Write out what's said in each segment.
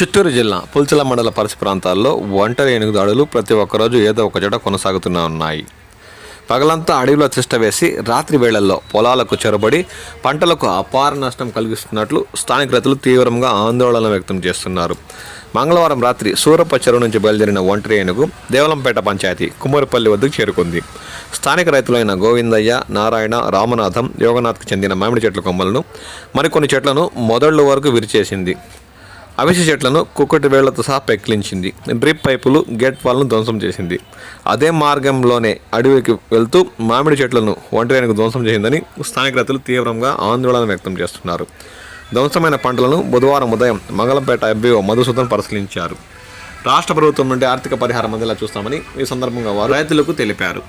చిత్తూరు జిల్లా పుల్చల మండల పరిసర ప్రాంతాల్లో ఒంటరి ఏనుగు దాడులు ప్రతి ఒక్కరోజు ఏదో ఒక చోట కొనసాగుతూనే ఉన్నాయి. పగలంతా అడవిలో తిష్ట వేసి రాత్రి వేళల్లో పొలాలకు చెరబడి పంటలకు అపార నష్టం కలిగిస్తున్నట్లు స్థానిక రైతులు తీవ్రంగా ఆందోళన వ్యక్తం చేస్తున్నారు. మంగళవారం రాత్రి సూరప్ప చెరువు నుంచి బయలుదేరిన ఒంటరి ఏనుగు దేవలంపేట పంచాయతీ కుమ్మరిపల్లి వద్దకు చేరుకుంది. స్థానిక రైతులైన గోవిందయ్య నారాయణ రామనాథం యోగనాథ్కు చెందిన మామిడి చెట్ల కొమ్మలను మరికొన్ని చెట్లను మొదళ్ళు వరకు విరిచేసింది. అవిసె చెట్లను కుక్కటి వేళ్ళతో సహా పెక్కిలించింది. డ్రిప్ పైపులు గేట్ వాల్ను ధ్వంసం చేసింది. అదే మార్గంలోనే అడవికి వెళ్తూ మామిడి చెట్లను ఒంటరినికి ధ్వంసం చేసిందని స్థానిక రైతులు తీవ్రంగా ఆందోళన వ్యక్తం చేస్తున్నారు. ధ్వంసమైన పంటలను బుధవారం ఉదయం మంగళంపేట ఎంబీఓ మధుసూదన్ పరిశీలించారు. రాష్ట్ర ప్రభుత్వం నుండి ఆర్థిక పరిహారం అందేలా చూస్తామని ఈ సందర్భంగా వారు రైతులకు తెలిపారు.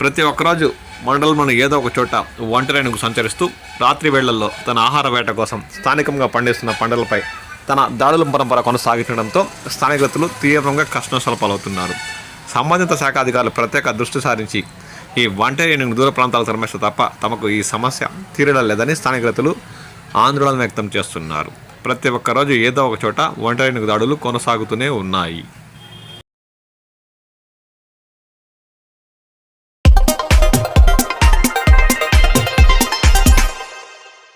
ప్రతి ఒక్కరోజు మండలంలోని ఏదో ఒక చోట ఒంటరేణుకు సంచరిస్తూ రాత్రి వేళల్లో తన ఆహార వేట కోసం స్థానికంగా పండిస్తున్న పంటలపై తన దాడుల పరంపర కొనసాగించడంతో స్థానికులు తీవ్రంగా కష్టనష్టాలు పాలవుతున్నారు. సంబంధిత శాఖ అధికారులు ప్రత్యేక దృష్టి సారించి ఈ వంటరీని ఏనుగు దూర ప్రాంతాలకు తరమేస్తే తప్ప తమకు ఈ సమస్య తీరడం లేదని స్థానికులు ఆందోళన వ్యక్తం చేస్తున్నారు. ప్రతి ఒక్క రోజు ఏదో ఒక చోట ఒంటరిని ఏనుగు దాడులు కొనసాగుతూనే ఉన్నాయి.